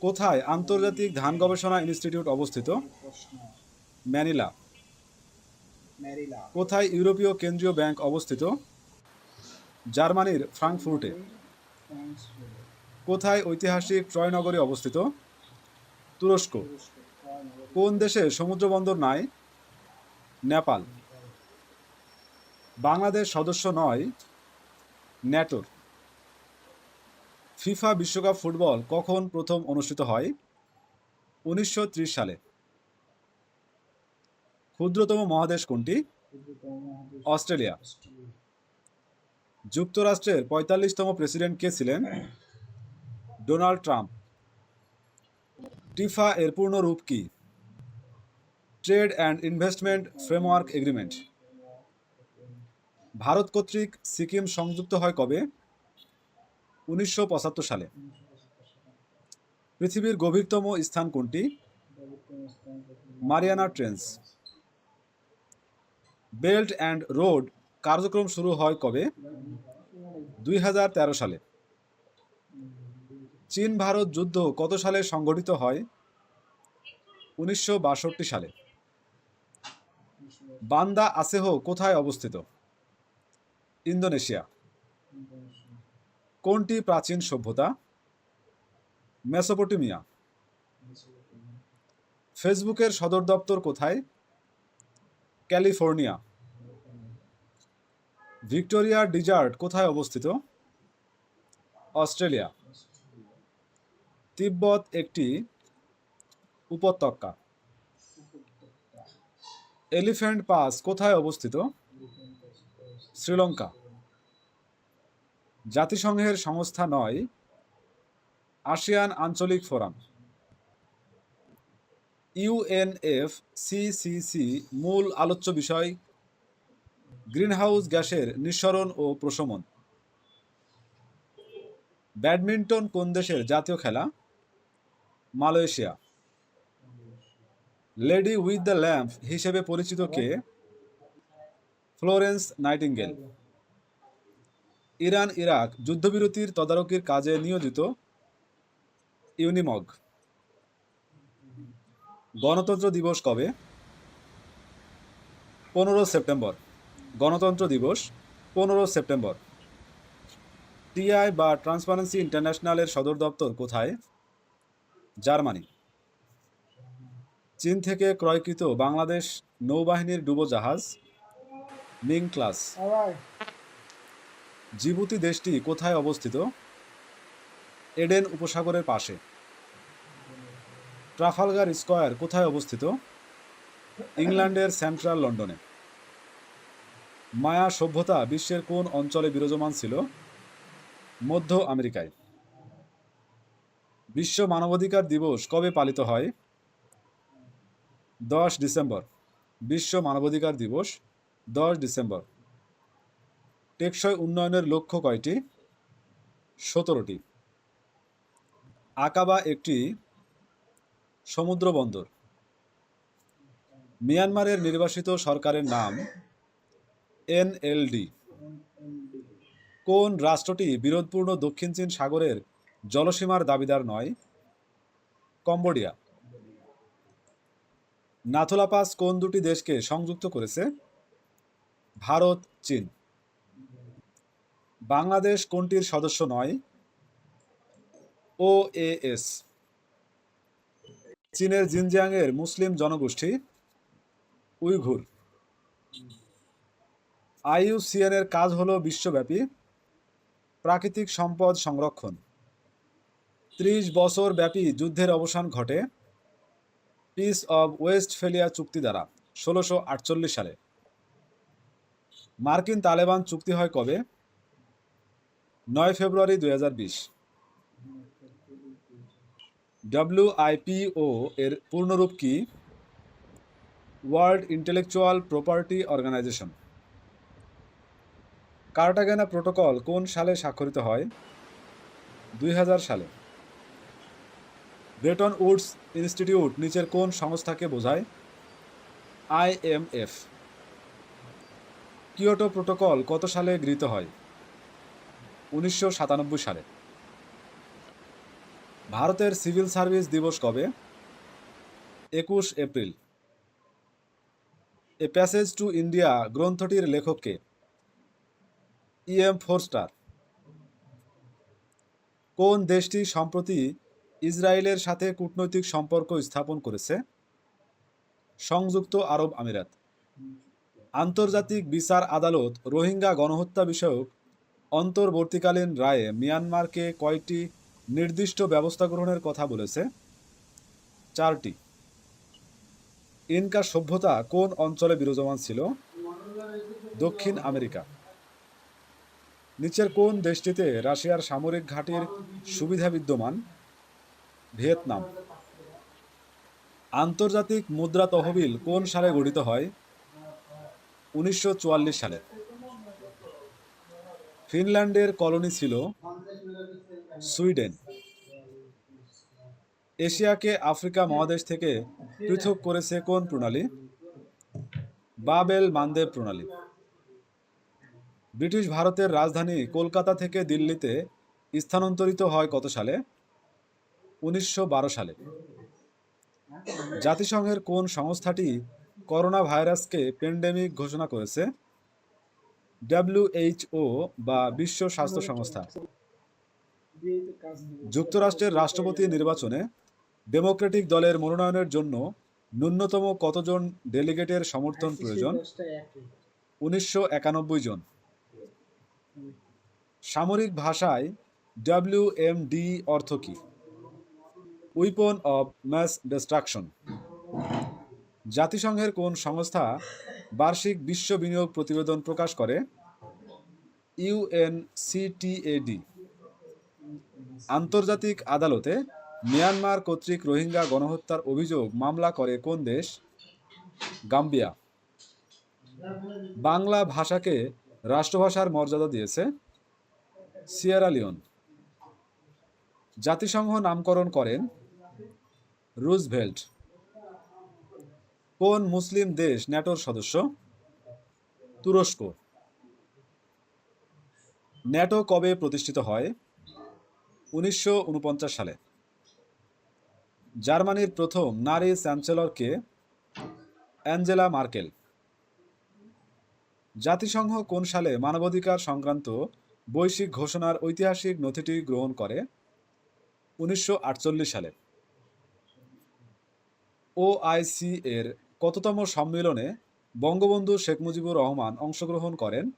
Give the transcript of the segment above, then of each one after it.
কোথায় আন্তর্জাতিক ধান গবেষণা ইনস্টিটিউট অবস্থিত? ম্যানিলা। কোথায় ইউরোপীয় কেন্দ্রীয় ব্যাংক অবস্থিত? জার্মানির ফ্রাঙ্কফুর্টে। কোথায় ঐতিহাসিক ট্রয় নগরী অবস্থিত? তুরস্ক। তুরস্ক কোন দেশে সমুদ্র বন্দর নাই? নেপাল। বাংলাদেশ সদস্য নয়। ন্যাটোর ফিফা বিশ্বকাপ ফুটবল কখন প্রথম অনুষ্ঠিত হয়? উনিশশো ত্রিশ সালে। ক্ষুদ্রতম মহাদেশ কোনটি? অস্ট্রেলিয়া। যুক্তরাষ্ট্রের পঁয়তাল্লিশতম প্রেসিডেন্ট কে ছিলেন? Donald Trump. টিফা এর পূর্ণ রূপ কি? Trade and investment framework agreement. Bharat কর্তৃক সিকিম সংযুক্ত হয় কবে? উনিশশো পঁচাত্তর সালে। পৃথিবীর গভীরতম স্থান কোনটি? Mariana trench. Belt and road কার্যক্রম শুরু হয় কবে? দুই হাজার তেরো সালে। চীন ভারত যুদ্ধ কত সালে সংঘটিত হয়? উনিশশো বাষট্টি সালে। বান্দা আসেহ কোথায় অবস্থিত? ইন্দোনেশিয়া। কোনটি প্রাচীন সভ্যতা? মেসোপটেমিয়া। ফেসবুকের সদর দপ্তর কোথায়? ক্যালিফোর্নিয়া। ভিক্টোরিয়া ডিজার্ট কোথায় অবস্থিত? অস্ট্রেলিয়া। তিব্বত একটি উপত্যকা। এলিফ্যান্ট পাস কোথায় অবস্থিত? শ্রীলঙ্কা। জাতিসংঘের সংস্থা নয় আসিয়ান আঞ্চলিক ফোরাম। ইউএনএফ সিসিসি মূল আলোচ্য বিষয়, গ্রিনহাউস গ্যাসের নিঃসরণ ও প্রশমন। ব্যাডমিন্টন কোন দেশের জাতীয় খেলা? Malaysia. Lady with the lamp হিসেবে পরিচিত কে? Florence Nightingale. ইরান ইরাক যুদ্ধবিরতির তদারকির কাজে নিয়োজিত ইউনিমগ। গণতন্ত্র দিবস কবে? পনেরো সেপ্টেম্বর। গণতন্ত্র দিবস, পনেরো সেপ্টেম্বর। টিআই বা ট্রান্সপারেন্সি ইন্টারন্যাশনালের সদর দপ্তর কোথায়? জার্মানি। চীন থেকে ক্রয়কৃত বাংলাদেশ নৌবাহিনীর ডুবোজাহাজ, মিং ক্লাস। জিবুতি দেশটি কোথায় অবস্থিত? এডেন উপসাগরের পাশে। ট্রাফালগার স্কয়ার কোথায় অবস্থিত? ইংল্যান্ডের সেন্ট্রাল লন্ডনে। মায়া সভ্যতা বিশ্বের কোন অঞ্চলে বিরাজমান ছিল? মধ্য আমেরিকায়। বিশ্ব মানবাধিকার দিবস কবে পালিত হয়? দশ ডিসেম্বর। বিশ্ব মানবাধিকার দিবস দশ ডিসেম্বর। টেকসই উন্নয়নের লক্ষ্য কয়টি? সতেরোটি। আকাবা একটি সমুদ্র বন্দর। মিয়ানমারের নির্বাসিত সরকারের নাম এনএলডি। কোন রাষ্ট্রটি বিরোধপূর্ণ দক্ষিণ চীন সাগরের জলসীমার দাবিদার নয়? কম্বোডিয়া। নাথুলা পাস কোন দুটি দেশকে সংযুক্ত করেছে? ভারত, চীন। বাংলাদেশ কোনটির সদস্য নয়? ও এস চীনের জিনজিয়াংয়ের মুসলিম জনগোষ্ঠী, উইঘুর। আইইউসিএন এর কাজ হলো বিশ্বব্যাপী প্রাকৃতিক সম্পদ সংরক্ষণ। ত্রিশ বছর ব্যাপী যুদ্ধের অবসান ঘটে পিস অব ওয়েস্টফেলিয়া চুক্তি দ্বারা, ষোলোশো সালে। মার্কিন তালেবান চুক্তি হয় কবে? নয় ফেব্রুয়ারি দুই হাজার বিশ। ডাব্লিউআইপিও এর পূর্ণরূপ কি? World intellectual property organisation. Cartagena protocol কোন সালে স্বাক্ষরিত হয়? দুই হাজার সালে। ব্রেটন উডস ইনস্টিটিউট নিচের কোন সংস্থাকে বোঝায়? আইএমএফ কিয়োটো প্রোটোকল কত সালে গৃহীত হয়? উনিশশো সাতানব্বই সালে। ভারতের সিভিল সার্ভিস দিবস কবে? একুশ April. A passage to India গ্রন্থটির লেখককে ই এম ফোরস্টার। কোন দেশটি সম্প্রতি ইসরায়েলের সাথে কূটনৈতিক সম্পর্ক স্থাপন করেছে? সংযুক্ত আরব আমিরাত। আন্তর্জাতিক বিচার আদালত রোহিঙ্গা গণহত্যা বিষয়ক অন্তর্বর্তীকালীন রায়ে মিয়ানমারকে কয়েকটি নির্দিষ্ট ব্যবস্থা গ্রহণের কথা বলেছে? চারটি। ইনকা সভ্যতা কোন অঞ্চলে বিরাজমান ছিল? দক্ষিণ আমেরিকা। নিচের কোন দেশটিতে রাশিয়ার সামরিক ঘাঁটির সুবিধা বিদ্যমান? ভিয়েতনাম। আন্তর্জাতিক মুদ্রা তহবিল কোন সালে গঠিত হয়? উনিশশো চুয়াল্লিশ সালে। ফিনল্যান্ডের কলোনি ছিল সুইডেন। এশিয়াকে আফ্রিকা মহাদেশ থেকে পৃথক করেছে কোন প্রণালী? বাবেল মানদেব প্রণালী। ব্রিটিশ ভারতের রাজধানী কলকাতা থেকে দিল্লিতে স্থানান্তরিত হয় কত সালে? উনিশশো বারো সালে। জাতিসংঘের কোন সংস্থাটি করোনা ভাইরাসকে প্যান্ডেমিক ঘোষণা করেছে? ডাব্লিউএইচও বা বিশ্ব স্বাস্থ্য সংস্থা। যুক্তরাষ্ট্রের রাষ্ট্রপতি নির্বাচনে ডেমোক্রেটিক দলের মনোনয়নের জন্য ন্যূনতম কতজন ডেলিগেটের সমর্থন প্রয়োজন? উনিশশো একানব্বই জন। সামরিক ভাষায় ডাব্লিউএমডি অর্থ কী? উইপন অব ম্যাস ডিস্ট্রাকশন জাতিসংঘের কোন সংস্থা বার্ষিক বিশ্ব বিনিয়োগ প্রতিবেদন প্রকাশ করে ইউএনসিটিএডি আন্তর্জাতিক আদালতে মিয়ানমার কর্তৃক রোহিঙ্গা গণহত্যার অভিযোগ মামলা করে কোন দেশ? গাম্বিয়া। বাংলা ভাষাকে রাষ্ট্রভাষার মর্যাদা দিয়েছে সিয়েরা লিওন। জাতিসংঘ নামকরণ করেন রুজভেল্ট। কোন মুসলিম দেশ ন্যাটোর সদস্য? তুরস্ক। ন্যাটো কবে প্রতিষ্ঠিত হয়? উনিশশো উনপঞ্চাশ সালে। জার্মানির প্রথম নারী চ্যান্সেলরকে অ্যাঞ্জেলা মার্কেল। জাতিসংঘ কোন সালে মানবাধিকার সংক্রান্ত বৈশ্বিক ঘোষণার ঐতিহাসিক নথিটি গ্রহণ করে? উনিশশো আটচল্লিশ সালে। ওআইসি এর কততম সম্মেলনে বঙ্গবন্ধু শেখ মুজিবুর রহমান অংশগ্রহণ করেন?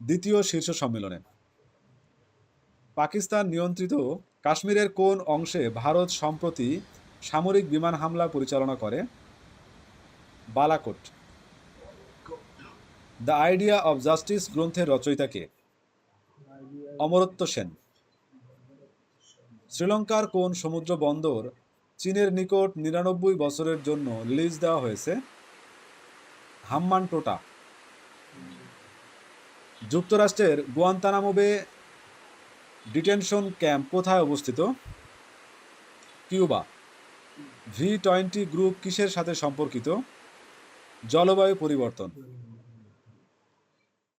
দ্বিতীয় শীর্ষ সম্মেলনে। পাকিস্তান নিয়ন্ত্রিত কাশ্মীরের কোন অংশে ভারত সম্প্রতি সামরিক বিমান হামলা পরিচালনা করে? Balakot. The idea of justice গ্রন্থের রচয়িতাকে অমরত্ব সেন। শ্রীলঙ্কার কোন সমুদ্র বন্দর চীনের নিকট নিরানব্বই বছরের জন্য লিজ দেওয়া হয়েছে হাম্মানটোটা যুক্তরাষ্ট্রের গুয়ান্তানামোবে ডিটেনশন ক্যাম্প কোথায় অবস্থিত? কিউবা। ভি টোয়েন্টি গ্রুপ কিসের সাথে সম্পর্কিত? জলবায়ু পরিবর্তন।